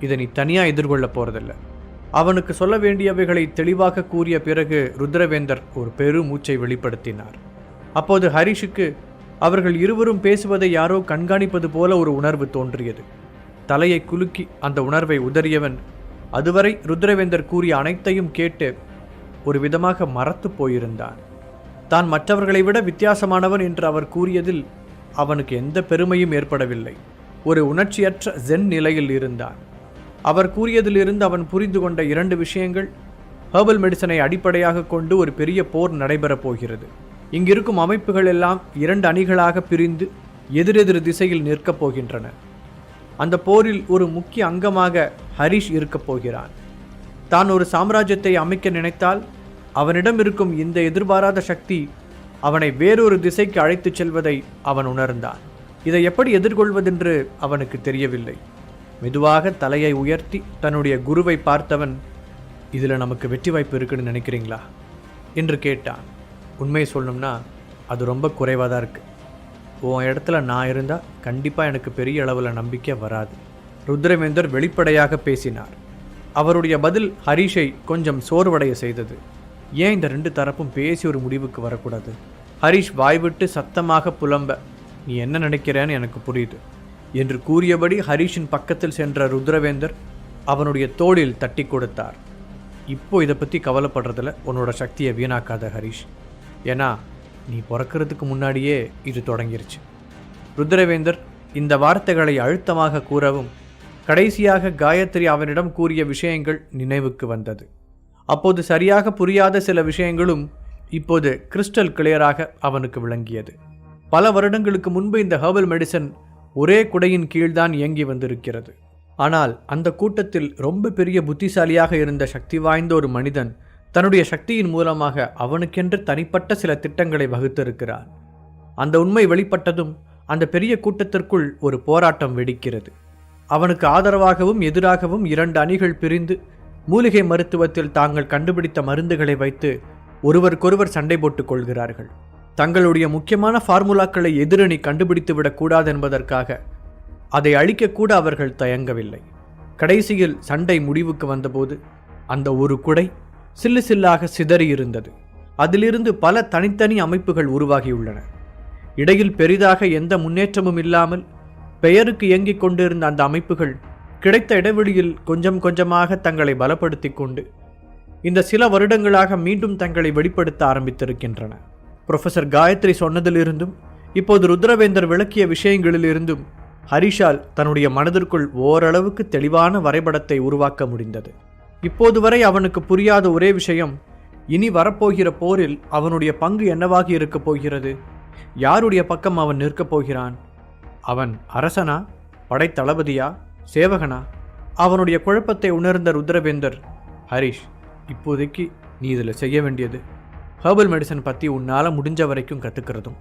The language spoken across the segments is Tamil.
இதை நீ தனியாக எதிர்கொள்ளப் போகிறதில்ல அவனுக்கு சொல்ல வேண்டியவைகளை தெளிவாக கூறிய பிறகு ருத்ரவேந்தர் ஒரு பெரு மூச்சை வெளிப்படுத்தினார். அப்போது ஹரிஷுக்கு அவர்கள் இருவரும் பேசுவதை யாரோ கண்காணிப்பது போல ஒரு உணர்வு தோன்றியது. தலையை குலுக்கி அந்த உணர்வை உதறியவன் அதுவரை ருத்ரவேந்தர் கூறிய அனைத்தையும் கேட்டு ஒரு விதமாக மறத்து போயிருந்தான். தான் மற்றவர்களை விட வித்தியாசமானவன் என்று அவர் கூறியதில் அவனுக்கு எந்த பெருமையும் ஏற்படவில்லை. ஒரு உணர்ச்சியற்ற ஜென் நிலையில் இருந்தான். அவர் கூறியதிலிருந்து அவன் புரிந்து கொண்ட இரண்டு விஷயங்கள் ஹெர்பல் மெடிசனை அடிப்படையாக கொண்டு ஒரு பெரிய போர் நடைபெறப் போகிறது. இங்கிருக்கும் அமைப்புகள் எல்லாம் இரண்டு அணிகளாக பிரிந்து எதிரெதிர் திசையில் நிற்கப் போகின்றன. அந்த போரில் ஒரு முக்கிய அங்கமாக ஹரிஷ் இருக்கப் போகிறான். தான் ஒரு சாம்ராஜ்யத்தை அமைக்க நினைத்தால் அவனிடம் இருக்கும் இந்த எதிர்பாராத சக்தி அவனை வேறொரு திசைக்கு அழைத்துச் செல்வதை அவன் உணர்ந்தான். இதை எப்படி எதிர்கொள்வதென்று அவனுக்கு தெரியவில்லை. மெதுவாக தலையை உயர்த்தி தன்னுடைய குருவை பார்த்தவன் இதில் நமக்கு வெற்றி வாய்ப்பு இருக்குன்னு நினைக்கிறீங்களா? என்று கேட்டான். உண்மையை சொல்லணும்னா அது ரொம்ப குறைவாக தான் இருக்குது உன் இடத்துல நான் இருந்தால் கண்டிப்பாக எனக்கு பெரிய அளவில் நம்பிக்கை வராது. ருத்ரவேந்தர் வெளிப்படையாக பேசினார். அவருடைய பதில் ஹரிஷை கொஞ்சம் சோர்வடைய செய்தது. ஏன் இந்த ரெண்டு தரப்பும் பேசி ஒரு முடிவுக்கு வரக்கூடாது? ஹரிஷ் வாய்விட்டு சத்தமாக புலம்ப நீ என்ன நினைக்கிறேன்னு எனக்கு புரியுது. என்று கூறியபடி ஹரிஷின் பக்கத்தில் சென்ற ருத்ரவேந்தர் அவனுடைய தோளில் தட்டி கொடுத்தார். இப்போ இதை பற்றி கவலைப்படுறதுல உன்னோட சக்தியை வீணாக்காத ஹரிஷ். ஏன்னா நீ பிறக்கிறதுக்கு முன்னாடியே இது தொடங்கிருச்சு. ருத்ரவேந்தர் இந்த வார்த்தைகளை அழுத்தமாக கூறவும் கடைசியாக காயத்ரி அவனிடம் கூறிய விஷயங்கள் நினைவுக்கு வந்தது. அப்போது சரியாக புரியாத சில விஷயங்களும் இப்போது கிறிஸ்டல் கிளியராக அவனுக்கு விளங்கியது. பல வருடங்களுக்கு முன்பு இந்த ஹெர்பல் மெடிசன் ஒரே குடையின் கீழ்தான் இயங்கி வந்திருக்கிறது. ஆனால் அந்த கூட்டத்தில் ரொம்ப பெரிய புத்திசாலியாக இருந்த சக்தி வாய்ந்த ஒரு மனிதன் தன்னுடைய சக்தியின் மூலமாக அவனுக்கென்று தனிப்பட்ட சில திட்டங்களை வகுத்திருக்கிறான். அந்த உண்மை வெளிப்பட்டதும் அந்த பெரிய கூட்டத்திற்குள் ஒரு போராட்டம் வெடிக்கிறது. அவனுக்கு ஆதரவாகவும் எதிராகவும் இரண்டு அணிகள் பிரிந்து மூலிகை மருத்துவத்தில் தாங்கள் கண்டுபிடித்த மருந்துகளை வைத்து ஒருவருக்கொருவர் சண்டை போட்டுக் கொள்கிறார்கள். தங்களுடைய முக்கியமான ஃபார்முலாக்களை எதிரணி கண்டுபிடித்து விடக்கூடாது என்பதற்காக அதை அழிக்கக்கூட அவர்கள் தயங்கவில்லை. கடைசியில் சண்டை முடிவுக்கு வந்தபோது அந்த ஒரு குடை சில்லு சில்லாக சிதறியிருந்தது. அதிலிருந்து பல தனித்தனி அமைப்புகள் உருவாகியுள்ளன. இடையில் பெரிதாக எந்த முன்னேற்றமும் இல்லாமல் பெயருக்கு இயங்கிக் கொண்டிருந்த அந்த அமைப்புகள் கிடைத்த இடைவெளியில் கொஞ்சம் கொஞ்சமாக தங்களை பலப்படுத்தி கொண்டு இந்த சில வருடங்களாக மீண்டும் தங்களை வெளிப்படுத்த ஆரம்பித்திருக்கின்றன. ப்ரொஃபஸர் காயத்ரி சொன்னதிலிருந்தும் இப்போது ருத்ரவேந்தர் விளக்கிய விஷயங்களிலிருந்தும் ஹரிஷால் தன்னுடைய மனதிற்குள் ஓரளவுக்கு தெளிவான வரைபடத்தை உருவாக்க முடிந்தது. இப்போது வரை அவனுக்கு புரியாத ஒரே விஷயம் இனி வரப்போகிற போரில் அவனுடைய பங்கு என்னவாகி இருக்கப் போகிறது? யாருடைய பக்கம் அவன் நிற்கப் போகிறான்? அவன் அரசனா? படைத்தளபதியா? சேவகனா? அவனுடைய குழப்பத்தை உணர்ந்த ருத்ரவேந்தர் ஹரிஷ் இப்போதைக்கு நீ இதில் செய்ய வேண்டியது ஹெர்பல் மெடிசன் பற்றி உன்னால் முடிஞ்ச வரைக்கும் கற்றுக்கிறதும்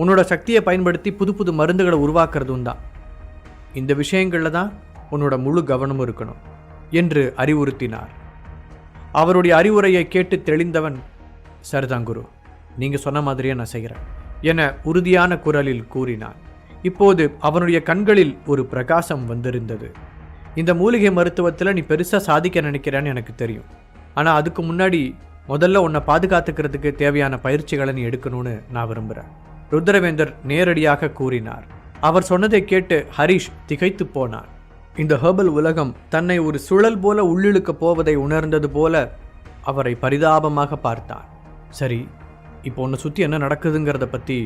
உன்னோட சக்தியை பயன்படுத்தி புது புது மருந்துகளை உருவாக்குறதும் தான். இந்த விஷயங்களில் தான் உன்னோட முழு கவனமும் இருக்கணும் என்று அறிவுறுத்தினார். அவருடைய அறிவுரையை கேட்டு தெளிந்தவன் சரிதான் குரு நீங்கள் சொன்ன மாதிரியே நான் செய்கிறேன் என உறுதியான குரலில் கூறினான். இப்போது அவனுடைய கண்களில் ஒரு பிரகாசம் வந்திருந்தது. இந்த மூலிகை மருத்துவத்தில் நீ பெருசாக சாதிக்க நினைக்கிறேன்னு எனக்கு தெரியும். ஆனால் அதுக்கு முன்னாடி முதல்ல உன்னை பாதுகாத்துக்கிறதுக்கு தேவையான பயிற்சிகளை நீ எடுக்கணும்னு நான் விரும்புகிறேன் ருத்ரவேந்தர் நேரடியாக கூறினார். அவர் சொன்னதை கேட்டு ஹரிஷ் திகைத்து போனார். இந்த ஹெர்பல் உலகம் தன்னை ஒரு சுழல் போல உள்ளிழுக்கப் போவதை உணர்ந்தது போல அவரை பரிதாபமாக பார்த்தான் சரி இப்போ உன்னை சுற்றி என்ன நடக்குதுங்கிறத பற்றி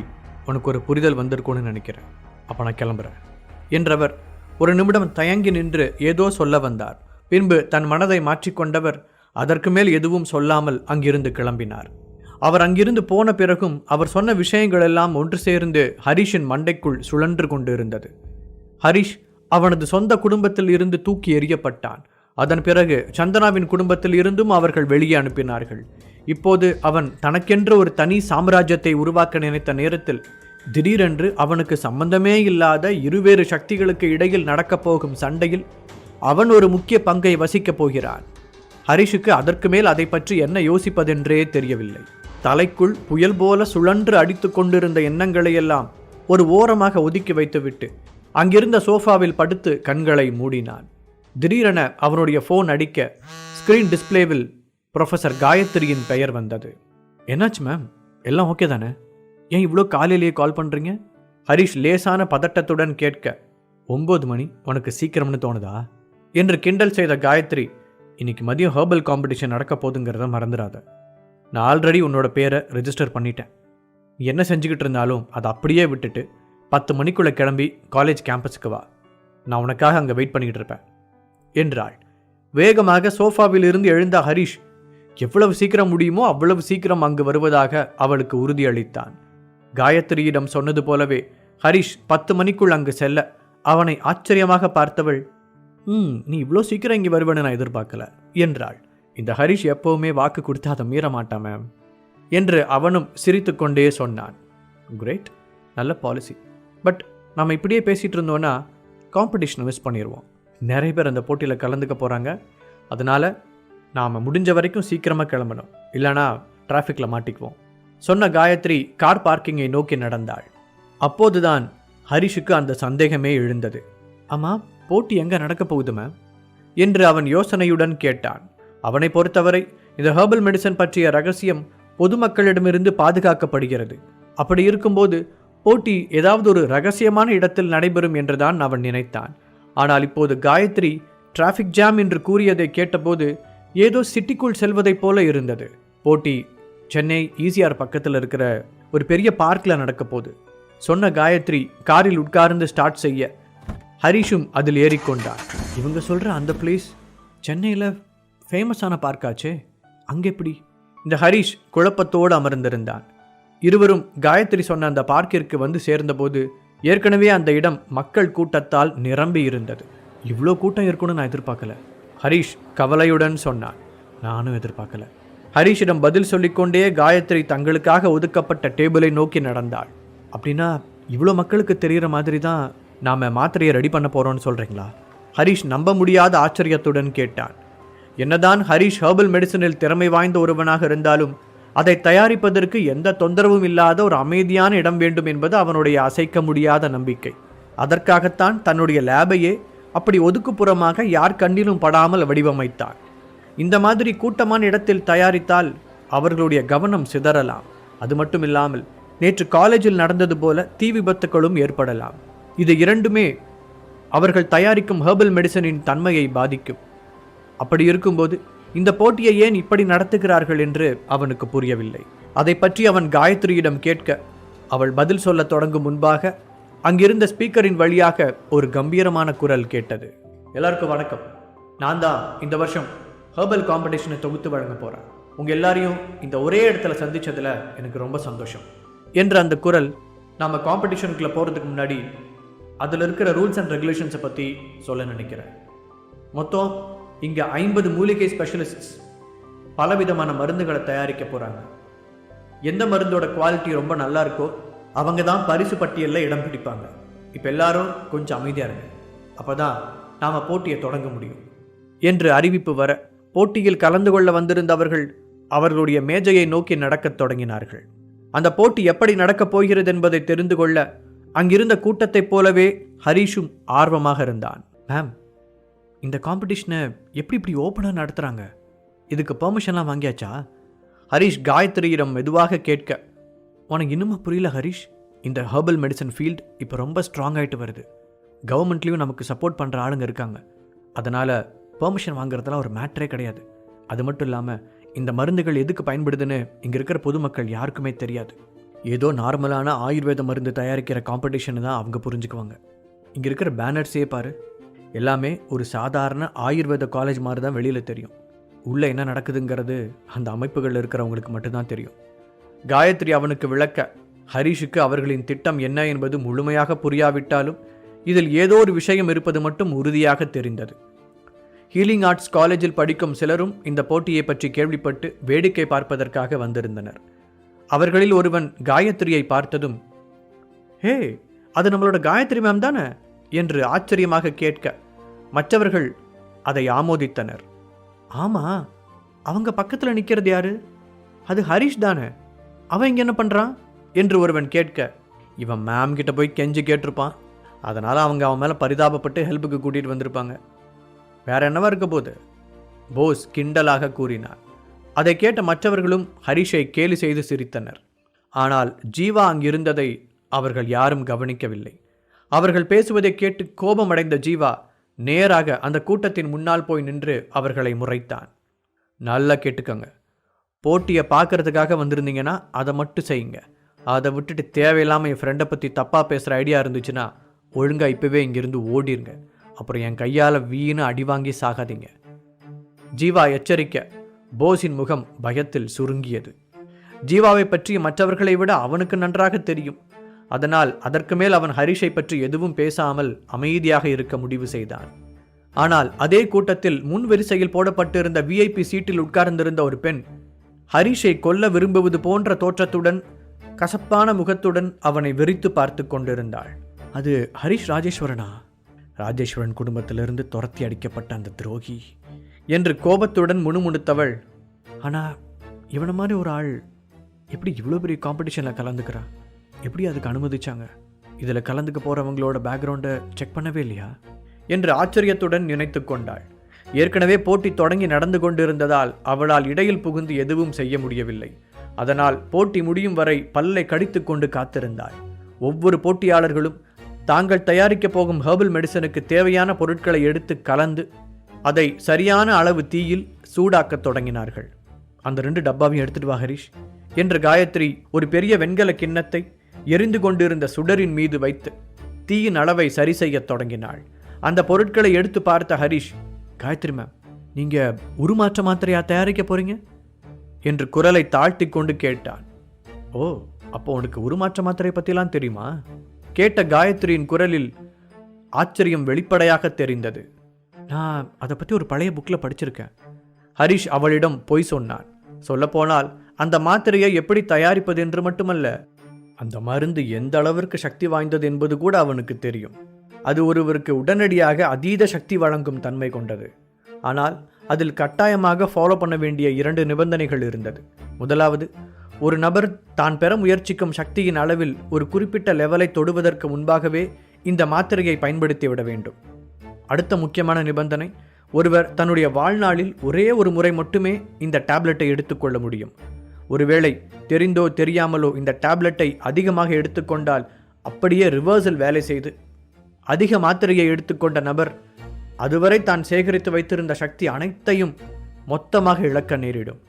உனக்கு ஒரு புரிதல் வந்திருக்கும்னு நினைக்கிறேன். அப்போ நான் கிளம்புறேன். என்றவர் ஒரு நிமிடம் தயங்கி நின்று ஏதோ சொல்ல வந்தார். பின்பு தன் மனதை மாற்றிக்கொண்டவர் அதற்கு மேல் எதுவும் சொல்லாமல் அங்கிருந்து கிளம்பினார். அவர் அங்கிருந்து போன பிறகும் அவர் சொன்ன விஷயங்கள் எல்லாம் ஒன்று சேர்ந்து ஹரிஷின் மண்டைக்குள் சுழன்று கொண்டிருந்தது. ஹரிஷ் அவனது சொந்த குடும்பத்தில் இருந்து தூக்கி எறியப்பட்டான். அதன் பிறகு சந்தனாவின் குடும்பத்தில் இருந்தும் அவர்கள் வெளியே அனுப்பினார்கள். இப்போது அவன் தனக்கென்று ஒரு தனி சாம்ராஜ்யத்தை உருவாக்க நினைத்த நேரத்தில் திடீரென்று அவனுக்கு சம்பந்தமே இல்லாத இருவேறு சக்திகளுக்கு இடையில் நடக்கப் போகும் சண்டையில் அவன் ஒரு முக்கிய பங்கை வசிக்கப் போகிறான். ஹரிஷுக்கு அதற்கு மேல் அதை பற்றி என்ன யோசிப்பதென்றே தெரியவில்லை. தலைக்குள் புயல் போல சுழன்று அடித்து கொண்டிருந்த எண்ணங்களையெல்லாம் ஒரு ஓரமாக ஒதுக்கி வைத்துவிட்டு அங்கிருந்த சோஃபாவில் படுத்து கண்களை மூடினான். திடீரென அவனுடைய ஃபோன் அடிக்க ஸ்கிரீன் டிஸ்ப்ளேவில் ப்ரொஃபஸர் காயத்ரியின் பெயர் வந்தது. என்னாச்சு மேம் எல்லாம் ஓகே தானே? ஏன் இவ்வளோ காலையிலேயே கால் பண்ணுறீங்க ஹரிஷ் லேசான பதட்டத்துடன் கேட்க ஒம்பது மணி? உனக்கு சீக்கிரம்னு தோணுதா? என்று கிண்டல் செய்த காயத்ரி இன்னைக்கு மதியம் ஹர்பல் காம்படிஷன் நடக்க போதுங்கிறத மறந்துடாத. நான் ஆல்ரெடி உன்னோட பேரை ரிஜிஸ்டர் பண்ணிட்டேன். நீ என்ன செஞ்சுக்கிட்டு இருந்தாலும் அதை அப்படியே விட்டுட்டு பத்து மணிக்குள்ளே கிளம்பி காலேஜ் கேம்பஸுக்கு வா. நான் உனக்காக அங்கே வெயிட் பண்ணிக்கிட்டு இருப்பேன். என்றாள். வேகமாக சோஃபாவில் இருந்து எழுந்த ஹரிஷ் எவ்வளவு சீக்கிரம் முடியுமோ அவ்வளவு சீக்கிரம் அங்கு வருவதாக அவளுக்கு உறுதியளித்தான். காயத்ரியிடம் சொன்னது போலவே ஹரிஷ் பத்து மணிக்குள் அங்கு செல்ல அவனை ஆச்சரியமாக பார்த்தவள் ம் நீ இவ்வளோ சீக்கிரம் இங்கே வருவேன்னு நான் எதிர்பார்க்கல என்றாள். இந்த ஹரிஷ் எப்போவுமே வாக்கு கொடுத்து அதை மீற மாட்டான் மேம் என்று அவனும் சிரித்துக்கொண்டே சொன்னான். கிரேட் நல்ல பாலிசி பட் நம்ம இப்படியே பேசிகிட்டு இருந்தோன்னா காம்படிஷனை மிஸ் பண்ணிடுவோம் நிறைய பேர் அந்த போட்டியில் கலந்துக்க போகிறாங்க அதனால் நாம் முடிஞ்ச வரைக்கும் சீக்கிரமாக கிளம்பணும். இல்லைனா டிராஃபிக்கில் மாட்டிக்குவோம். சொன்ன காயத்ரி கார் பார்க்கிங்கை நோக்கி நடந்தாள். அப்போதுதான் ஹரிஷுக்கு அந்த சந்தேகமே எழுந்தது. ஆமாம் போட்டி எங்கே நடக்கப் போகுது மேம் என்று அவன் யோசனையுடன் கேட்டான். அவனை பொறுத்தவரை இந்த ஹெர்பல் மெடிசன் பற்றிய ரகசியம் பொதுமக்களிடமிருந்து பாதுகாக்கப்படுகிறது. அப்படி இருக்கும்போது போட்டி ஏதாவது ஒரு ரகசியமான இடத்தில் நடைபெறும் என்றுதான் அவன் நினைத்தான். ஆனால் இப்போது காயத்ரி டிராஃபிக் ஜாம் என்று கூறியதை கேட்டபோது ஏதோ சிட்டிக்குள் செல்வதைப் போல இருந்தது. போட்டி சென்னை ஈசிஆர் பக்கத்தில் இருக்கிற ஒரு பெரிய பார்க்கில் நடக்க போகுது. சொன்ன காயத்ரி காரில் உட்கார்ந்து ஸ்டார்ட் செய்ய ஹரிஷும் அதில் ஏறிக்கொண்டார் இவங்க சொல்கிற அந்த பிளேஸ் சென்னையில் ஃபேமஸான பார்க்காச்சே அங்கே எப்படி? இந்த ஹரிஷ் குழப்பத்தோடு அமர்ந்திருந்தான். இருவரும் காயத்ரி சொன்ன அந்த பார்க்கிற்கு வந்து சேர்ந்தபோது ஏற்கனவே அந்த இடம் மக்கள் கூட்டத்தால் நிரம்பி இருந்தது. இவ்வளோ கூட்டம் இருக்கும்னு நான் எதிர்பார்க்கல. ஹரிஷ் கவலையுடன் சொன்னான். நானும் எதிர்பார்க்கல. ஹரிஷிடம் பதில் சொல்லிக்கொண்டே காயத்ரி தங்களுக்காக ஒதுக்கப்பட்ட டேபிளை நோக்கி நடந்தாள். அப்படின்னா இவ்வளோ மக்களுக்கு தெரிகிற மாதிரி தான் நாம் மாத்திரையை ரெடி பண்ண போகிறோம்னு சொல்கிறீங்களா ஹரிஷ் நம்ப முடியாத ஆச்சரியத்துடன் கேட்டான். என்னதான் ஹரிஷ் ஹெர்பல் மெடிசனில் திறமை வாய்ந்த ஒருவனாக இருந்தாலும் அதை தயாரிப்பதற்கு எந்த தொந்தரவும் இல்லாத ஒரு அமைதியான இடம் வேண்டும் என்பது அவனுடைய அசைக்க முடியாத நம்பிக்கை. அதற்காகத்தான் தன்னுடைய லேபையே அப்படி ஒதுக்குப்புறமாக யார் கண்ணிலும் படாமல் வடிவமைத்தான். இந்த மாதிரி கூட்டமான இடத்தில் தயாரித்தால் அவர்களுடைய கவனம் சிதறலாம். அது மட்டும் இல்லாமல் நேற்று காலேஜில் நடந்தது போல தீ விபத்துகளும் ஏற்படலாம். இது இரண்டுமே அவர்கள் தயாரிக்கும் ஹெர்பல் மெடிசனின் தன்மையை பாதிக்கும். அப்படி இருக்கும்போது இந்த போட்டியை ஏன் இப்படி நடத்துகிறார்கள் என்று அவனுக்கு புரியவில்லை. அதை பற்றி அவன் காயத்ரியிடம் கேட்க அவள் பதில் சொல்ல தொடங்கும் முன்பாக அங்கிருந்த ஸ்பீக்கரின் வழியாக ஒரு கம்பீரமான குரல் கேட்டது. எல்லாருக்கும் வணக்கம். நான் தான் இந்த வருஷம் ஹெர்பல் காம்படிஷனை தொகுத்து வழங்க போகிறேன் உங்கள் எல்லாரையும் இந்த ஒரே இடத்துல சந்திச்சதுல எனக்கு ரொம்ப சந்தோஷம். என்ற அந்த குரல் நாம் காம்படிஷனுக்குள்ளே போகிறதுக்கு முன்னாடி அதில் இருக்கிற ரூல்ஸ் அண்ட் ரெகுலேஷன்ஸை பற்றி சொல்ல நினைக்கிறேன். மொத்தம் இங்கே ஐம்பது மூலிகை ஸ்பெஷலிஸ்ட்ஸ் பலவிதமான மருந்துகளை தயாரிக்க போகிறாங்க எந்த மருந்தோட குவாலிட்டி ரொம்ப நல்லா இருக்கோ அவங்க தான் பரிசு பட்டியலில் இடம் பிடிப்பாங்க. இப்போ எல்லாரும் கொஞ்சம் அமைதியாக இருங்க. அப்போ தான் நாம் போட்டியை தொடங்க முடியும். என்று அறிவிப்பு வர போட்டியில் கலந்து கொள்ள வந்திருந்தவர்கள் அவர்களுடைய மேஜையை நோக்கி நடக்கத் தொடங்கினார்கள். அந்த போட்டி எப்படி நடக்கப் போகிறது என்பதை தெரிந்து கொள்ள அங்கிருந்த கூட்டத்தைப் போலவே ஹரீஷும் ஆர்வமாக இருந்தான். மேம் இந்த காம்படிஷனை எப்படி இப்படி ஓப்பனாக நடத்துகிறாங்க இதுக்கு பெர்மிஷன்லாம் வாங்கியாச்சா? ஹரிஷ் காயத்ரியிடம் மெதுவாக கேட்க உனக்கு இன்னுமா புரியல ஹரிஷ்? இந்த ஹெர்பல் மெடிசன் ஃபீல்ட் இப்போ ரொம்ப ஸ்ட்ராங் ஆகிட்டு வருது. கவர்மெண்ட்லேயும் நமக்கு சப்போர்ட் பண்ணுற ஆளுங்க இருக்காங்க. அதனால் பெர்மிஷன் வாங்குறதுலாம் ஒரு மேட்ரே கிடையாது. அது மட்டும் இல்லாமல் இந்த மருந்துகள் எதுக்கு பயன்படுதுன்னு இங்கே இருக்கிற பொதுமக்கள் யாருக்குமே தெரியாது. ஏதோ நார்மலான ஆயுர்வேத மருந்து தயாரிக்கிற காம்படிஷன் தான் அவங்க புரிஞ்சுக்குவாங்க. இங்கே இருக்கிற பேனர்ஸே பாரு. எல்லாமே ஒரு சாதாரண ஆயுர்வேத காலேஜ் மாதிரி தான் வெளியில் தெரியும். உள்ளே என்ன நடக்குதுங்கிறது அந்த அமைப்புகளில் இருக்கிறவங்களுக்கு மட்டும்தான் தெரியும். காயத்ரி அவனுக்கு விளக்க ஹரிஷுக்கு அவர்களின் திட்டம் என்ன என்பது முழுமையாக புரியாவிட்டாலும் இதில் ஏதோ ஒரு விஷயம் இருப்பது மட்டும் உறுதியாக தெரிந்தது. ஹீலிங் ஆர்ட்ஸ் காலேஜில் படிக்கும் சிலரும் இந்த போட்டியை பற்றி கேள்விப்பட்டு வேடிக்கை பார்ப்பதற்காக வந்திருந்தனர். அவர்களில் ஒருவன் காயத்ரியை பார்த்ததும் ஹே அது நம்மளோட காயத்ரி மேம் தானே? என்று ஆச்சரியமாக கேட்க மற்றவர்கள் அதை ஆமோதித்தனர். ஆமா அவங்க பக்கத்தில் நிற்கிறது யாரு? அது ஹரிஷ் தானே? அவன் இங்கே என்ன பண்ணுறான் என்று ஒருவன் கேட்க இவன் மேம் கிட்ட போய் கெஞ்சி கேட்டிருப்பான். அதனால் அவங்க அவன் மேலே பரிதாபப்பட்டு ஹெல்ப்புக்கு கூட்டிகிட்டு வந்திருப்பாங்க. வேற என்னவா இருக்க போகுது? போஸ் கிண்டலாக கூறினார். அதை கேட்ட மற்றவர்களும் ஹரிஷை கேலி செய்து சிரித்தனர். ஆனால் ஜீவா அங்கிருந்ததை அவர்கள் யாரும் கவனிக்கவில்லை. அவர்கள் பேசுவதை கேட்டு கோபமடைந்த ஜீவா நேராக அந்த கூட்டத்தின் முன்னால் போய் நின்று அவர்களை முறைத்தான். நல்லா கேட்டுக்கோங்க. போட்டியை பார்க்கறதுக்காக வந்திருந்தீங்கன்னா அதை மட்டும் செய்யுங்க. அதை விட்டுட்டு தேவையில்லாமல் என் ஃப்ரெண்டை பற்றி தப்பாக பேசுகிற ஐடியா இருந்துச்சுன்னா ஒழுங்காக இப்போவே இங்கேருந்து ஓடிருங்க. அப்புறம் என் கையால் வீணு அடி வாங்கி சாகாதீங்க. ஜீவா எச்சரிக்கை. போஸின் முகம் பயத்தில் சுருங்கியது. ஜீவாவை பற்றி மற்றவர்களை விட அவனுக்கு நன்றாக தெரியும். அதனால் அதற்கு மேல் அவன் ஹரிஷை பற்றி எதுவும் பேசாமல் அமைதியாக இருக்க முடிவு செய்தான். ஆனால் அதே கூட்டத்தில் முன் வரிசையில் போடப்பட்டிருந்த விஐபி சீட்டில் உட்கார்ந்திருந்த ஒரு பெண் ஹரிஷை கொல்ல விரும்புவது போன்ற தோற்றத்துடன் கசப்பான முகத்துடன் அவனை வெறித்து பார்த்து கொண்டிருந்தாள். அது ஹரிஷ் ராஜேஸ்வரனா? ராஜேஸ்வரன் குடும்பத்திலிருந்து துரத்தி அடிக்கப்பட்ட அந்த துரோகி. என்று கோபத்துடன் முணுமுணுத்தவள். ஆனால் இவனை மாதிரி ஒரு ஆள் எப்படி இவ்வளோ பெரிய காம்படிஷனில் கலந்துக்கிறா? எப்படி அதுக்கு அனுமதிச்சாங்க? இதில் கலந்துக்க போகிறவங்களோட பேக்ரவுண்டை செக் பண்ணவே இல்லையா? என்று ஆச்சரியத்துடன் நினைத்து கொண்டாள். ஏற்கனவே போட்டி தொடங்கி நடந்து கொண்டிருந்ததால் அவளால் இடையில் புகுந்து எதுவும் செய்ய முடியவில்லை. அதனால் போட்டி முடியும் வரை பல்லை கடித்து கொண்டு காத்திருந்தாள். ஒவ்வொரு போட்டியாளர்களும் தாங்கள் தயாரிக்கப் போகும் ஹெர்பல் மெடிசனுக்கு தேவையான பொருட்களை எடுத்து கலந்து அதை சரியான அளவு தீயில் சூடாக்கத் தொடங்கினார்கள். அந்த ரெண்டு டப்பாவையும் எடுத்துட்டு வா ஹரிஷ் என்ற காயத்ரி ஒரு பெரிய வெண்கல கிண்ணத்தை எரிந்து கொண்டிருந்த சுடரின் மீது வைத்து தீயின் அளவை சரி செய்யத் தொடங்கினாள். அந்த பொருட்களை எடுத்து பார்த்த ஹரிஷ் காயத்ரி மேம் நீங்க உருமாற்ற மாத்திரையா தயாரிக்க போறீங்க? என்று குரலை தாழ்த்தி கொண்டு கேட்டான். ஓ அப்போ உனக்கு உருமாற்ற மாத்திரை பற்றிலாம் தெரியுமா? கேட்ட காயத்ரியின் குரலில் ஆச்சரியம் வெளிப்படையாக தெரிந்தது. நான் அதை பற்றி ஒரு பழைய புக்கில் படிச்சிருக்கேன். ஹரிஷ் அவளிடம் பொய் சொன்னான். சொல்லப்போனால் அந்த மாத்திரையை எப்படி தயாரிப்பது என்று மட்டுமல்ல அந்த மருந்து எந்த அளவிற்கு சக்தி வாய்ந்தது என்பது கூட அவனுக்கு தெரியும். அது ஒருவருக்கு உடனடியாக அதீத சக்தி வழங்கும் தன்மை கொண்டது. ஆனால் அதில் கட்டாயமாக ஃபாலோ பண்ண வேண்டிய இரண்டு நிபந்தனைகள் இருந்தது. முதலாவது ஒரு நபர் தான் பெற முயற்சிக்கும் சக்தியின் அளவில் ஒரு குறிப்பிட்ட லெவலை தொடுவதற்கு முன்பாகவே இந்த மாத்திரையை பயன்படுத்தி விட வேண்டும். அடுத்த முக்கியமான நிபந்தனை ஒருவர் தன்னுடைய வாழ்நாளில் ஒரே ஒரு முறை மட்டுமே இந்த டேப்லெட்டை எடுத்துக்கொள்ள முடியும். ஒருவேளை தெரிந்தோ தெரியாமலோ இந்த டேப்லெட்டை அதிகமாக எடுத்துக்கொண்டால் அப்படியே ரிவர்சல் வேலை செய்து அதிக மாத்திரையை எடுத்துக்கொண்ட நபர் அதுவரை தான் சேகரித்து வைத்திருந்த சக்தி அனைத்தையும் மொத்தமாக இழக்க நேரிடும்.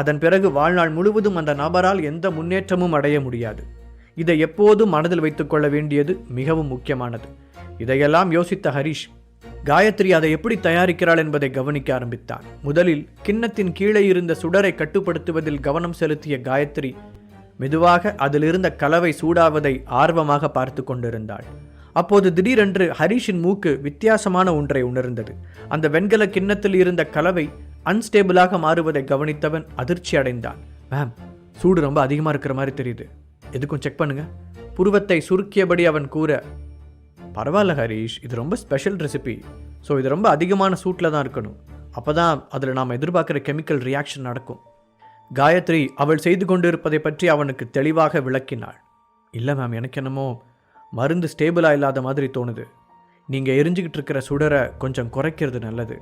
அதன் பிறகு வாழ்நாள் முழுவதும் அந்த நபரால் எந்த முன்னேற்றமும் அடைய முடியாது. இதை எப்போதும் மனதில் வைத்துக்கொள்ள வேண்டியது மிகவும் முக்கியமானது. இதையெல்லாம் யோசித்த ஹரிஷ் காயத்ரி அதை எப்படி தயாரிக்கிறாள் என்பதை கவனிக்க ஆரம்பித்தான் முதலில் கிண்ணத்தின் கீழே இருந்த சுடரை கட்டுப்படுத்துவதில் கவனம் செலுத்திய காயத்ரி மெதுவாக அதிலிருந்த கலவை சூடாவதை ஆர்வமாக பார்த்து கொண்டிருந்தாள். அப்போது திடீரென்று ஹரிஷின் மூக்கு வித்தியாசமான ஒன்றை உணர்ந்தது. அந்த வெண்கல கிண்ணத்தில் இருந்த கலவை அன்ஸ்டேபிளாக மாறுவதை கவனித்தவன் அதிர்ச்சி அடைந்தான். மேம் சூடு ரொம்ப அதிகமாக இருக்கிற மாதிரி தெரியுது. எதுக்கும் செக் பண்ணுங்க. புருவத்தை சுருக்கியபடி அவன் கூற பரவாயில்ல ஹரீஷ் இது ரொம்ப ஸ்பெஷல் ரெசிபி ஸோ இது ரொம்ப அதிகமான சூட்டில் தான் இருக்கணும். அப்போ தான் அதில் நாம் எதிர்பார்க்குற கெமிக்கல் ரியாக்ஷன் நடக்கும். காயத்ரி அவள் செய்து கொண்டிருப்பதை பற்றி அவனுக்கு தெளிவாக விளக்கினாள். இல்லை மேம் எனக்கு என்னமோ மருந்து ஸ்டேபிளாக இல்லாத மாதிரி தோணுது. நீங்கள் எரிஞ்சுக்கிட்டு இருக்கிற சுடரை கொஞ்சம் குறைக்கிறது நல்லது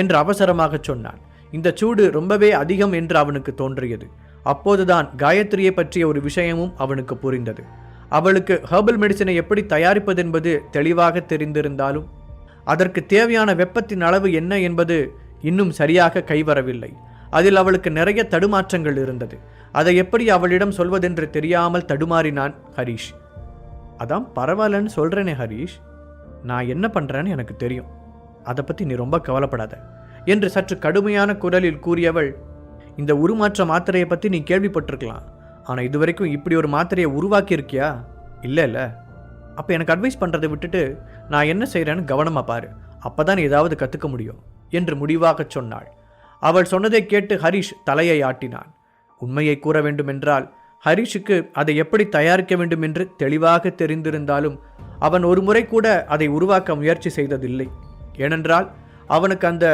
என்று அவசரமாக சொன்னான் இந்த சூடு ரொம்பவே அதிகம் என்று அவனுக்கு தோன்றியது. அப்போதுதான் காயத்ரியை பற்றிய ஒரு விஷயமும் அவனுக்கு புரிந்தது. அவளுக்கு ஹெர்பல் மெடிசனை எப்படி தயாரிப்பது என்பது தெளிவாக தெரிந்திருந்தாலும் அதற்கு தேவையான வெப்பத்தின் அளவு என்ன என்பது இன்னும் சரியாக கைவரவில்லை. அதில் அவளுக்கு நிறைய தடுமாற்றங்கள் இருந்தது. அதை எப்படி அவளிடம் சொல்வதென்று தெரியாமல் தடுமாறினான் ஹரீஷ். அதான் பரவாயில்லன்னு சொல்கிறேனே ஹரீஷ். நான் என்ன பண்ணுறேன்னு எனக்கு தெரியும். அதை பற்றி நீ ரொம்ப கவலைப்படாத என்று சற்று கடுமையான குரலில் கூறியவள் இந்த உருமாற்ற மாத்திரையை பற்றி நீ கேள்விப்பட்டிருக்கலாம். ஆனால் இதுவரைக்கும் இப்படி ஒரு மாத்திரையை உருவாக்கியிருக்கியா? இல்லை இல்லை அப்போ எனக்கு அட்வைஸ் பண்ணுறதை விட்டுட்டு நான் என்ன செய்கிறேன்னு கவனமாக பாரு. அப்போ தான் ஏதாவது கற்றுக்க முடியும் என்று முடிவாகச் சொன்னாள். அவள் சொன்னதை கேட்டு ஹரிஷ் தலையை ஆட்டினான். உண்மையை கூற வேண்டுமென்றால் ஹரிஷுக்கு அதை எப்படி தயாரிக்க வேண்டும் என்று தெளிவாக தெரிந்திருந்தாலும் அவன் ஒரு முறை கூட அதை உருவாக்க முயற்சி செய்ததில்லை. ஏனென்றால் அவனுக்கு அந்த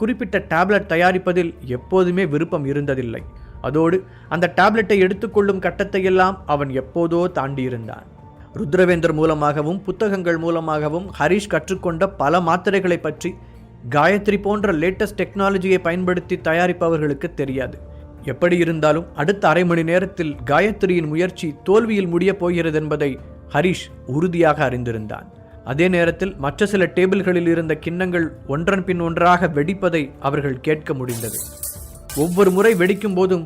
குறிப்பிட்ட டேப்லெட் தயாரிப்பதில் எப்போதுமே விருப்பம் இருந்ததில்லை. அதோடு அந்த டேப்லெட்டை எடுத்துக்கொள்ளும் கட்டத்தையெல்லாம் அவன் எப்போதோ தாண்டியிருந்தான். ருத்ரவேந்தர் மூலமாகவும் புத்தகங்கள் மூலமாகவும் ஹரிஷ் கற்றுக்கொண்ட பல மாத்திரைகளை பற்றி காயத்ரி போன்ற லேட்டஸ்ட் டெக்னாலஜியை பயன்படுத்தி தயாரிப்பவர்களுக்கு தெரியாது. எப்படி இருந்தாலும் அடுத்த அரை மணி நேரத்தில் காயத்ரியின் முயற்சி தோல்வியில் முடியப் போகிறது என்பதை ஹரிஷ் உறுதியாக அறிந்திருந்தான். அதே நேரத்தில் மற்ற சில டேபிள்களில் இருந்த கிண்ணங்கள் ஒன்றன் பின் ஒன்றாக வெடிப்பதை அவர்கள் கேட்க முடிந்தது. ஒவ்வொரு முறை வெடிக்கும் போதும்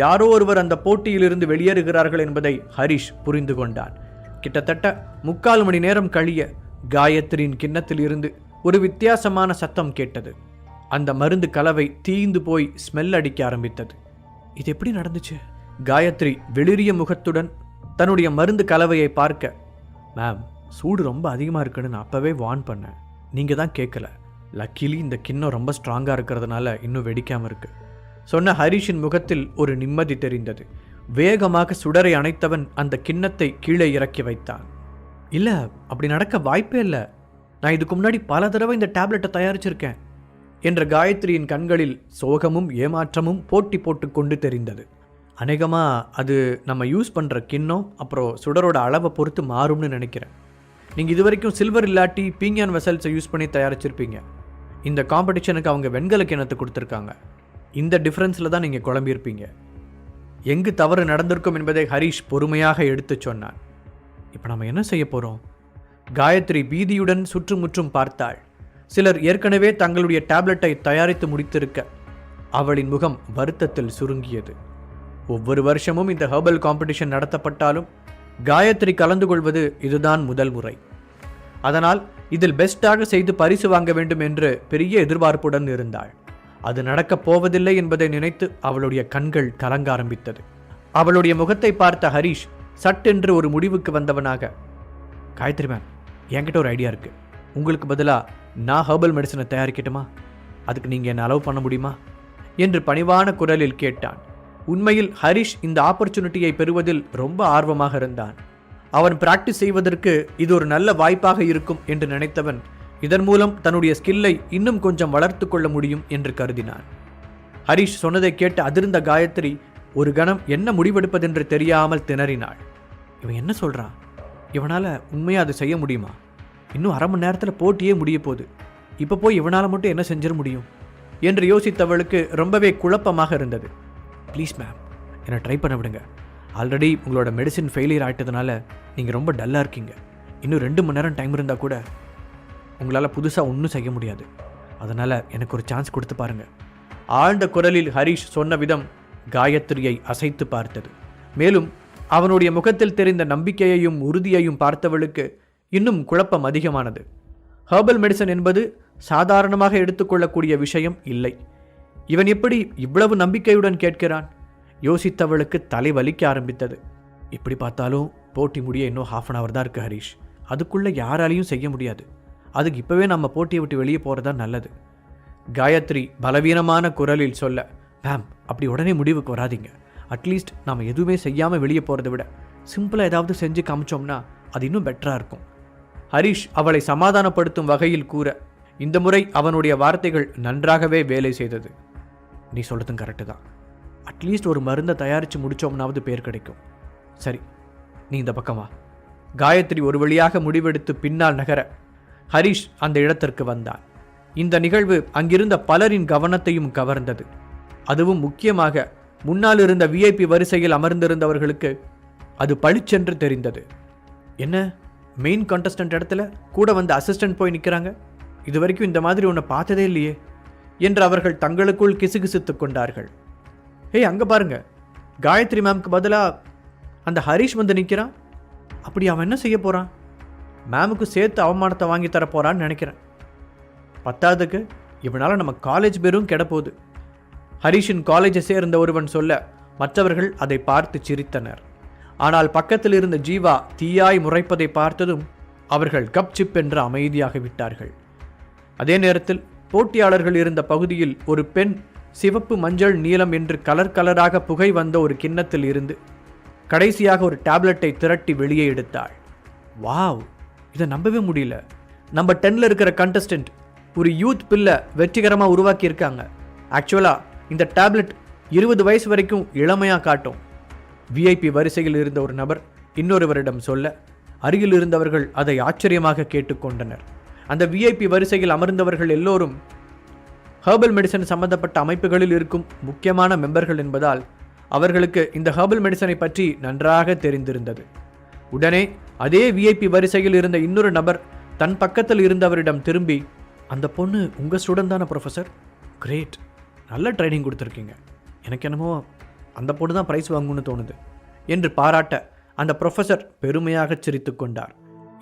யாரோ ஒருவர் அந்த போட்டியிலிருந்து வெளியேறுகிறார்கள் என்பதை ஹரிஷ் புரிந்து கொண்டான். கிட்டத்தட்ட முக்கால் மணி நேரம் கழிய காயத்ரியின் கிண்ணத்தில் இருந்து ஒரு வித்தியாசமான சத்தம் கேட்டது. அந்த மருந்து கலவை தீந்து போய் ஸ்மெல் அடிக்க ஆரம்பித்தது. இது எப்படி நடந்துச்சு? காயத்ரி வெளிரிய முகத்துடன் தன்னுடைய மருந்து கலவையை பார்க்க மேம் சூடு ரொம்ப அதிகமாக இருக்குன்னு நான் அப்போவே வார்ன் பண்ணேன். நீங்கள் தான் கேட்கல லக்கிலி இந்த கிண்ணம் ரொம்ப ஸ்ட்ராங்காக இருக்கிறதுனால இன்னும் வெடிக்காமல் இருக்குது சொன்ன ஹரிஷின் முகத்தில் ஒரு நிம்மதி தெரிந்தது. வேகமாக சுடரை அணைத்தவன் அந்த கிண்ணத்தை கீழே இறக்கி வைத்தான். இல்லை அப்படி நடக்க வாய்ப்பே இல்லை. நான் இதுக்கு முன்னாடி பல தடவை இந்த டேப்லெட்டை தயாரிச்சிருக்கேன். என்ற காயத்ரியின் கண்களில் சோகமும் ஏமாற்றமும் போட்டி போட்டுக்கொண்டு தெரிந்தது. அநேகமாக அது நம்ம யூஸ் பண்ணுற கிண்ணம் அப்புறம் சுடரோட அளவை பொறுத்து மாறும்னு நினைக்கிறேன். நீங்கள் இது வரைக்கும் சில்வர் இல்லாட்டி பீங்கான் வெசல்ஸை யூஸ் பண்ணி தயாரிச்சிருப்பீங்க. இந்த காம்படிஷனுக்கு அவங்க வெண்கல கிணத்தை கொடுத்துருக்காங்க. இந்த டிஃப்ரென்ஸில் தான் நீங்கள் குழம்பியிருப்பீங்க. எங்கு தவறு நடந்திருக்கும் என்பதை ஹரிஷ் பொறுமையாக எடுத்துச் சொன்னான். இப்போ நம்ம என்ன செய்ய போகிறோம் காயத்ரி பீதியுடன் சுற்றுமுற்றும் பார்த்தாள். சிலர் ஏற்கனவே தங்களுடைய டேப்லெட்டை தயாரித்து முடித்திருக்க அவளின் முகம் வருத்தத்தில் சுருங்கியது. ஒவ்வொரு வருஷமும் இந்த ஹெர்பல் காம்படிஷன் நடத்தப்பட்டாலும் காயத்ரி கலந்து கொள்வது இதுதான் முதல் முறை. அதனால் இதில் பெஸ்ட்டாக செய்து பரிசு வாங்க வேண்டும் என்று பெரிய எதிர்பார்ப்புடன் இருந்தாள். அது நடக்கப் போவதில்லை என்பதை நினைத்து அவளுடைய கண்கள் கலங்க ஆரம்பித்தது. அவளுடைய முகத்தை பார்த்த ஹரிஷ் சட்டென்று ஒரு முடிவுக்கு வந்தவனாக காயத்ரி மேம் என்கிட்ட ஒரு ஐடியா இருக்கு. உங்களுக்கு பதிலாக நான் ஹெர்பல் மெடிசனை தயாரிக்கட்டுமா? அதுக்கு நீங்கள் என்ன அலோவ் பண்ண முடியுமா? என்று பணிவான குரலில் கேட்டான். உண்மையில் ஹரிஷ் இந்த ஆப்பர்ச்சுனிட்டியை பெறுவதில் ரொம்ப ஆர்வமாக இருந்தான். அவன் பிராக்டிஸ் செய்வதற்கு இது ஒரு நல்ல வாய்ப்பாக இருக்கும் என்று நினைத்தவன் இதன் மூலம் தன்னுடைய ஸ்கில்லை இன்னும் கொஞ்சம் வளர்த்து கொள்ள முடியும் என்று கருதினான். ஹரிஷ் சொன்னதை கேட்டு அதிர்ந்த காயத்ரி ஒரு கணம் என்ன முடிவெடுப்பதென்று தெரியாமல் திணறினாள். இவன் என்ன சொல்கிறான் இவனால் உண்மையாக அதை செய்ய முடியுமா? இன்னும் அரை மணி நேரத்தில் போட்டியே முடிய போகுது. இப்போ போய் இவனால் மட்டும் என்ன செஞ்சிட முடியும்? என்று யோசித்தவளுக்கு ரொம்பவே குழப்பமாக இருந்தது. ப்ளீஸ் மேம் என்னை ட்ரை பண்ண விடுங்க. ஆல்ரெடி உங்களோட மெடிசின் ஃபெயிலியர் ஆகிட்டதுனால நீங்கள் ரொம்ப டல்லாக இருக்கீங்க. இன்னும் ரெண்டு மணி நேரம் டைம் இருந்தால் கூட உங்களால் புதுசாக ஒன்றும் செய்ய முடியாது. அதனால் எனக்கு ஒரு சான்ஸ் கொடுத்து பாருங்க. ஆழ்ந்த குரலில் ஹரிஷ் சொன்ன விதம் காயத்ரியை அசைத்து பார்த்தது. மேலும் அவனுடைய முகத்தில் தெரிந்த நம்பிக்கையையும் உறுதியையும் பார்த்தவளுக்கு இன்னும் குழப்பம் அதிகமானது. ஹெர்பல் மெடிசன் என்பது சாதாரணமாக எடுத்துக்கொள்ளக்கூடிய விஷயம் இல்லை. இவன் எப்படி இவ்வளவு நம்பிக்கையுடன் கேட்கிறான்? யோசித்தவளுக்கு தலை வலிக்க ஆரம்பித்தது. இப்படி பார்த்தாலும் போட்டி முடிய இன்னும் ஹாஃப் அன் அவர் தான் இருக்கு ஹரிஷ். அதுக்குள்ளே யாராலையும் செய்ய முடியாது. அதுக்கு இப்போவே நம்ம போட்டியை விட்டு வெளியே போகிறதா நல்லது. காயத்ரி பலவீனமான குரலில் சொல்ல மேம் அப்படி உடனே முடிவுக்கு வராதீங்க. அட்லீஸ்ட் நாம் எதுவுமே செய்யாமல் வெளியே போகிறத விட சிம்பிளாக ஏதாவது செஞ்சு காமிச்சோம்னா அது இன்னும் பெட்டராக இருக்கும். ஹரிஷ் அவளை சமாதானப்படுத்தும் வகையில் கூற இந்த முறை அவனுடைய வார்த்தைகள் நன்றாகவே வேலை செய்தது. நீ சொல்கிறதும் கரெக்டு தான். அட்லீஸ்ட் ஒரு மருந்தை தயாரித்து முடித்தோம்னாவது பேர் கிடைக்கும். சரி நீ இந்த பக்கம் வா. காயத்ரி ஒரு வழியாக முடிவெடுத்து பின்னால் நகர ஹரிஷ் அந்த இடத்திற்கு வந்தான். இந்த நிகழ்வு அங்கிருந்த பலரின் கவனத்தையும் கவர்ந்தது. அதுவும் முக்கியமாக முன்னால் இருந்த விஐபி வரிசையில் அமர்ந்திருந்தவர்களுக்கு அது பளிச்சென்று தெரிந்தது. என்ன? மெயின் கான்டெஸ்டன்ட் இடத்துல கூட வந்து அசிஸ்டன்ட் போய் நிற்கிறாங்க இது வரைக்கும் இந்த மாதிரி ஒன்று பார்த்ததே இல்லையே என்று அவர்கள் தங்களுக்குள் கிசுகிசுத்துக் கொண்டார்கள். ஏய் அங்கே பாருங்க. காயத்ரி மேம்க்கு பதிலாக அந்த ஹரிஷ் வந்து நிற்கிறான் அப்படி அவன் என்ன செய்ய போகிறான் மேமுக்கு சேர்த்து அவமானத்தை வாங்கி தர போகிறான்னு நினைக்கிறேன். பத்தாவதுக்கு இவனால் நம்ம காலேஜ் பேரும் கிடப்போகுது. ஹரிஷின் காலேஜை சேர்ந்த ஒருவன் சொல்ல மற்றவர்கள் அதை பார்த்து சிரித்தனர். ஆனால் பக்கத்தில் இருந்த ஜீவா தீயாய் முறைப்பதை பார்த்ததும் அவர்கள் கப் சிப் என்று அமைதியாக விட்டார்கள். அதே நேரத்தில் போட்டியாளர்கள் இருந்த பகுதியில் ஒரு பெண் சிவப்பு மஞ்சள் நீலம் என்று கலர் கலராக புகை வந்த ஒரு கிண்ணத்தில் இருந்து கடைசியாக ஒரு டேப்லெட்டை திரட்டி வெளியே எடுத்தாள். வாவ்! இதை நம்பவே முடியல. நம்ம டென்னில் இருக்கிற கண்டஸ்டன்ட் ஒரு யூத் பில்லை வெற்றிகரமாக உருவாக்கியிருக்காங்க. ஆக்சுவலாக இந்த டேப்லெட் இருபது வயசு வரைக்கும் இளமையாக காட்டும். விஐபி வரிசையில் இருந்த ஒரு நபர் இன்னொருவரிடம் சொல்ல அருகில் இருந்தவர்கள் அதை ஆச்சரியமாக கேட்டுக்கொண்டனர். அந்த விஐபி வரிசையில் அமர்ந்தவர்கள் எல்லோரும் ஹேர்பல் மெடிசன் சம்பந்தப்பட்ட அமைப்புகளில் இருக்கும் முக்கியமான மெம்பர்கள் என்பதால் அவர்களுக்கு இந்த ஹெர்பல் மெடிசனை பற்றி நன்றாக தெரிந்திருந்தது. உடனே அதே விஐபி வரிசையில் இருந்த இன்னொரு நபர் தன் பக்கத்தில் இருந்தவரிடம் திரும்பி அந்த பொண்ணு உங்கள் ஸ்டூடெண்ட் தானே ப்ரொஃபஸர் கிரேட் நல்ல ட்ரைனிங் கொடுத்துருக்கீங்க. எனக்கு என்னமோ அந்த பொண்ணு தான் ப்ரைஸ் வாங்கும்னு தோணுது என்று பாராட்ட அந்த ப்ரொஃபஸர் பெருமையாக சிரித்து கொண்டார்.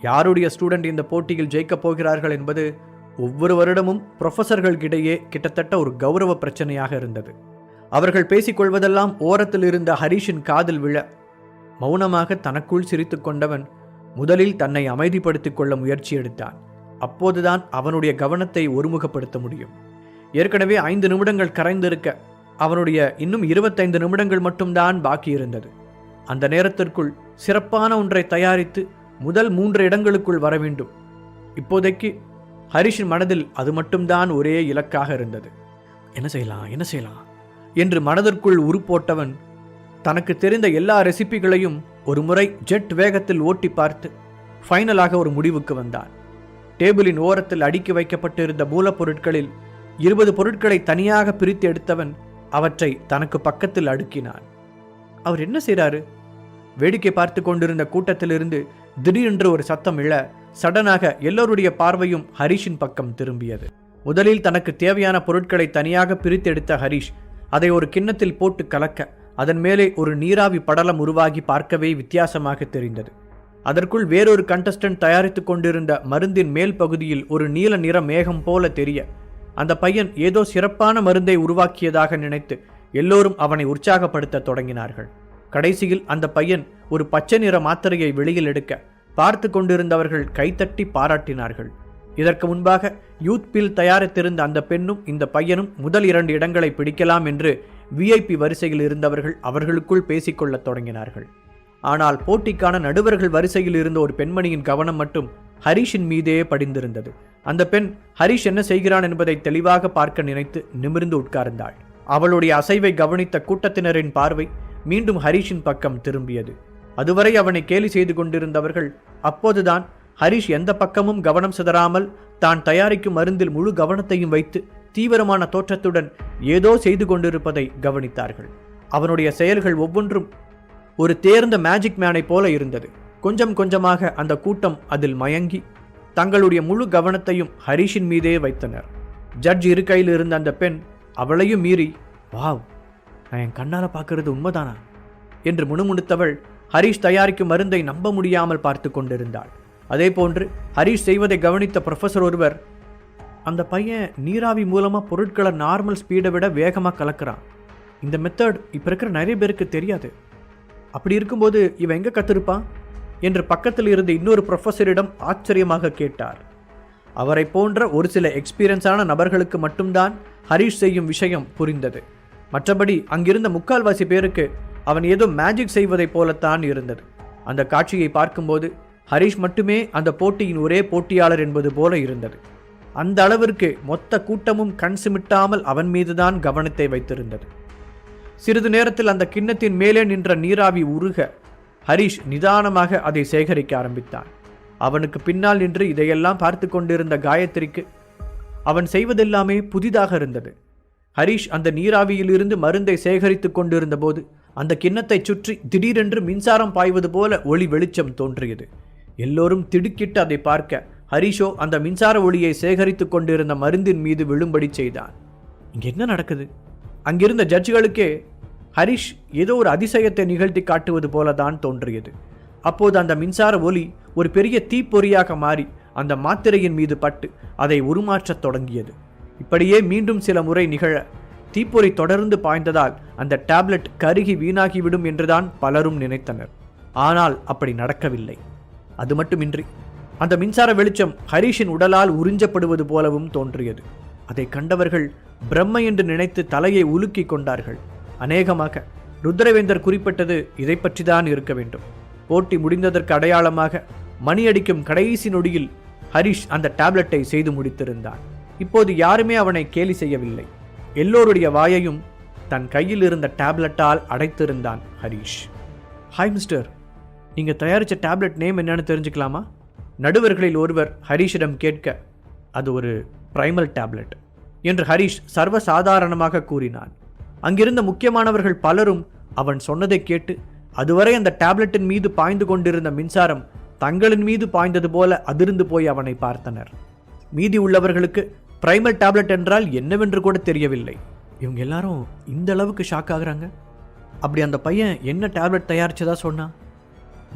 யாருடைய ஸ்டூடெண்ட் இந்த போட்டியில் ஜெயிக்கப் போகிறார்கள் என்பது ஒவ்வொரு வருடமும் ப்ரொஃபஸர்களுக்கிடையே கிட்டத்தட்ட ஒரு கௌரவ பிரச்சனையாக இருந்தது. அவர்கள் பேசிக்கொள்வதெல்லாம் ஓரத்தில் இருந்த ஹரிஷின் காதில் விழ மௌனமாக தனக்குள் சிரித்து கொண்டவன் முதலில் தன்னை அமைதிப்படுத்திக் கொள்ள முயற்சி எடுத்தான். அப்போதுதான் அவனுடைய கவனத்தை ஒருமுகப்படுத்த முடியும். ஏற்கனவே ஐந்து நிமிடங்கள் கரைந்திருக்க அவனுடைய இன்னும் இருபத்தைந்து நிமிடங்கள் மட்டும்தான் பாக்கி இருந்தது. அந்த நேரத்திற்குள் சிறப்பான ஒன்றை தயாரித்து முதல் மூன்று இடங்களுக்குள் வர வேண்டும். இப்போதைக்கு ஹரிஷின் மனதில் அது மட்டும்தான் ஒரே இலக்காக இருந்தது. என்ன செய்யலாம் என்ன செய்யலாம்? என்று மனதிற்குள் உருப்போட்டவன் தனக்கு தெரிந்த எல்லா ரெசிபிகளையும் ஒரு முறை ஜெட் வேகத்தில் ஓட்டி பார்த்து ஃபைனலாக ஒரு முடிவுக்கு வந்தான். டேபிளின் ஓரத்தில் அடுக்கி வைக்கப்பட்டிருந்த மூலப்பொருட்களில் இருபது பொருட்களை தனியாக பிரித்து எடுத்தவன் அவற்றை தனக்கு பக்கத்தில் அடுக்கினான். அவர் என்ன செய்கிறாரு வேடிக்கை பார்த்து கொண்டிருந்த கூட்டத்திலிருந்து திடீரென்று ஒரு சத்தம் இழ சடனாக எல்லோருடைய பார்வையும் ஹரீஷின் பக்கம் திரும்பியது. முதலில் தனக்கு தேவையான பொருட்களை தனியாக பிரித்தெடுத்த ஹரீஷ் அதை ஒரு கிண்ணத்தில் போட்டு கலக்க அதன் மேலே ஒரு நீராவி படலம் உருவாகி பார்க்கவே வித்தியாசமாக தெரிந்தது. அதற்குள் வேறொரு கண்டஸ்டன்ட் தயாரித்துக் கொண்டிருந்த மருந்தின் மேல் பகுதியில் ஒரு நீல நிற மேகம் போல தெரிய அந்த பையன் ஏதோ சிறப்பான மருந்தை உருவாக்கியதாக நினைத்து எல்லோரும் அவனை உற்சாகப்படுத்த தொடங்கினார்கள். கடைசியில் அந்த பையன் ஒரு பச்சை நிற மாத்திரையை வெளியில் எடுக்க பார்த்து கொண்டிருந்தவர்கள் கைத்தட்டி பாராட்டினார்கள். இதற்கு முன்பாக யூத் பில் தயாரித்திருந்த அந்த பெண்ணும் இந்த பையனும் முதல் இரண்டு இடங்களை பிடிக்கலாம் என்று விஐபி வரிசையில் இருந்தவர்கள் அவர்களுக்குள் பேசிக்கொள்ளத் தொடங்கினார்கள். ஆனால் போட்டிக்கான நடுவர்கள் வரிசையில் இருந்த ஒரு பெண்மணியின் கவனம் மட்டும் ஹரிஷின் மீதே படிந்திருந்தது. அந்த பெண் ஹரிஷ் என்ன செய்கிறான் என்பதை தெளிவாக பார்க்க நினைத்து நிமிர்ந்து உட்கார்ந்தாள். அவளுடைய அசைவை கவனித்த கூட்டத்தினரின் பார்வை மீண்டும் ஹரிஷின் பக்கம் திரும்பியது. அதுவரை அவனை கேலி செய்து கொண்டிருந்தவர்கள் அப்போதுதான் ஹரிஷ் எந்த பக்கமும் கவனம் சிதறாமல் தான் தயாரிக்கும் மருந்தில் முழு கவனத்தையும் வைத்து தீவிரமான தோற்றத்துடன் ஏதோ செய்து கொண்டிருப்பதை கவனித்தார்கள். அவனுடைய செயல்கள் ஒவ்வொன்றும் ஒரு தேர்ந்த மேஜிக் மேனை போல இருந்தது. கொஞ்சம் கொஞ்சமாக அந்த கூட்டம் அதில் மயங்கி தங்களுடைய முழு கவனத்தையும் ஹரீஷின் மீதே வைத்தனர். ஜட்ஜ் இருக்கையில் இருந்த அந்த பெண் அவளையும் மீறி வாவ் நான் என் கண்ணால் பார்க்கறது உண்மைதானா? என்று முணுமுணுத்தவள் ஹரீஷ் தயாரிக்கும் மருந்தை நம்ப முடியாமல் பார்த்து கொண்டிருந்தாள். அதேபோன்று ஹரீஷ் செய்வதை கவனித்த ப்ரொஃபஸர் ஒருவர் அந்த பையன் நீராவி மூலமாக பொருட்களை நார்மல் ஸ்பீடை விட வேகமாக கலக்கிறான். இந்த மெத்தட் இப்போ இருக்கிற நிறைய பேருக்கு தெரியாது. அப்படி இருக்கும்போது இவன் எங்கே கற்றுருப்பான் என்று பக்கத்தில் இருந்த இன்னொரு ப்ரொஃபஸரிடம் ஆச்சரியமாக கேட்டார். அவரை போன்ற ஒரு சில எக்ஸ்பீரியன்ஸான நபர்களுக்கு மட்டும்தான் ஹரிஷ் செய்யும் விஷயம் புரிந்தது. மற்றபடி அங்கிருந்த முக்கால்வாசி பேருக்கு அவன் ஏதோ மேஜிக் செய்வதைப் போலத்தான் இருந்தது. அந்த காட்சியை பார்க்கும்போது ஹரிஷ் மட்டுமே அந்த போட்டியின் ஒரே போட்டியாளர் என்பது போல இருந்தது. அந்த அளவிற்கு மொத்த கூட்டமும் கண் சிமிட்டாமல் அவன் மீதுதான் கவனத்தை வைத்திருந்தது. சிறிது நேரத்தில் அந்த கிண்ணத்தின் மேலே நின்ற நீராவி உருக ஹரிஷ் நிதானமாக அதை சேகரிக்க ஆரம்பித்தான். அவனுக்கு பின்னால் நின்று இதையெல்லாம் பார்த்து கொண்டிருந்த காயத்ரிக்கு அவன் செய்வதெல்லாமே புதிதாக இருந்தது. ஹரிஷ் அந்த நீராவியிலிருந்து மருந்தை சேகரித்துக் கொண்டிருந்த போது அந்த கிண்ணத்தைச் சுற்றி திடீரென்று மின்சாரம் பாய்வது போல ஒளி வெளிச்சம் தோன்றியது. எல்லோரும் திடுக்கிட்டு அதை பார்க்க ஹரிஷோ அந்த மின்சார ஒளியை சேகரித்துக் கொண்டிருந்த மருந்தின் மீது விழும்படி செய்தான். இங்க என்ன நடக்குது? அங்கிருந்த ஜட்ஜுகளுக்கே ஹரிஷ் ஏதோ ஒரு அதிசயத்தை நிகழ்த்தி காட்டுவது போலதான் தோன்றியது. அப்போது அந்த மின்சார ஒளி ஒரு பெரிய தீப்பொறியாக மாறி அந்த மாத்திரையின் மீது பட்டு அதை உருமாற்றத் தொடங்கியது. இப்படியே மீண்டும் சில முறை நிகழ தீப்பொறி தொடர்ந்து பாய்ந்ததால் அந்த டேப்லெட் கருகி வீணாகிவிடும் என்றுதான் பலரும் நினைத்தனர். ஆனால் அப்படி நடக்கவில்லை. அது மட்டுமின்றி அந்த மின்சார வெளிச்சம் ஹரிஷின் உடலால் உறிஞ்சப்படுவது போலவும் தோன்றியது. அதை கண்டவர்கள் பிரம்மை என்று நினைத்து தலையை உலுக்கிக் கொண்டார்கள். அநேகமாக ருத்ரவேந்தர் குறிப்பிட்டது இதை பற்றிதான் இருக்க வேண்டும். போட்டி முடிந்ததற்கு அடையாளமாக மணி அடிக்கும் கடைசி நொடியில் ஹரிஷ் அந்த டேப்லெட்டை செய்து முடித்திருந்தான். இப்போது யாருமே அவனை கேலி செய்யவில்லை. எல்லோருடைய வாயையும் தன் கையில் இருந்த டேப்லெட்டால் அடைத்திருந்தான் ஹரிஷ். ஹாய் மிஸ்டர் நீங்கள் தயாரித்த டேப்லெட் நேம் என்னன்னு தெரிஞ்சுக்கலாமா? நடுவர்களில் ஒருவர் ஹரிஷிடம் கேட்க அது ஒரு பிரைமல் டேப்லெட் என்று ஹரிஷ் சர்வசாதாரணமாக கூறினான். அங்கிருந்த முக்கியமானவர்கள் பலரும் அவன் சொன்னதை கேட்டு அதுவரை அந்த டேப்லெட்டின் மீது பாய்ந்து கொண்டிருந்த மின்சாரம் தங்களின் மீது பாய்ந்தது போல அதிர்ந்து போய் அவனை பார்த்தனர். மீதி உள்ளவர்களுக்கு பிரைமல் டேப்லெட் என்றால் என்னவென்று கூட தெரியவில்லை. இவங்க எல்லாரும் இந்த அளவுக்கு ஷாக் ஆகுறாங்க? அப்படி அந்த பையன் என்ன டேப்லெட் தயாரிச்சதா சொன்னான்?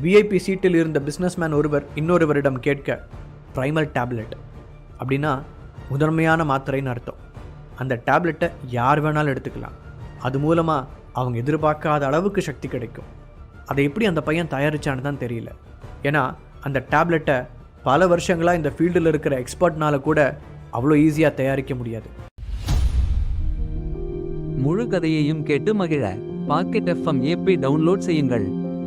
விஐபி சீட்டில் இருந்த பிஸ்னஸ்மேன் ஒருவர் இன்னொருவரிடம் கேட்க ப்ரைமல் டேப்லெட் அப்படின்னா முதன்மையான மாத்திரைன்னு அர்த்தம். அந்த டேப்லெட்டை யார் வேணாலும் எடுத்துக்கலாம். அது மூலமாக அவங்க எதிர்பார்க்காத அளவுக்கு சக்தி கிடைக்கும். அதை எப்படி அந்த பையன் தயாரிச்சான்னு தான் தெரியல. ஏன்னா அந்த டேப்லெட்டை பல வருஷங்களாக இந்த ஃபீல்டில் இருக்கிற எக்ஸ்பர்ட்னால கூட அவ்வளோ ஈஸியாக தயாரிக்க முடியாது. முழு கதையையும் கேட்டு மகிழ. பாக்கெட் எஃப்எம் ஏபி டவுன்லோட் செய்யுங்கள்.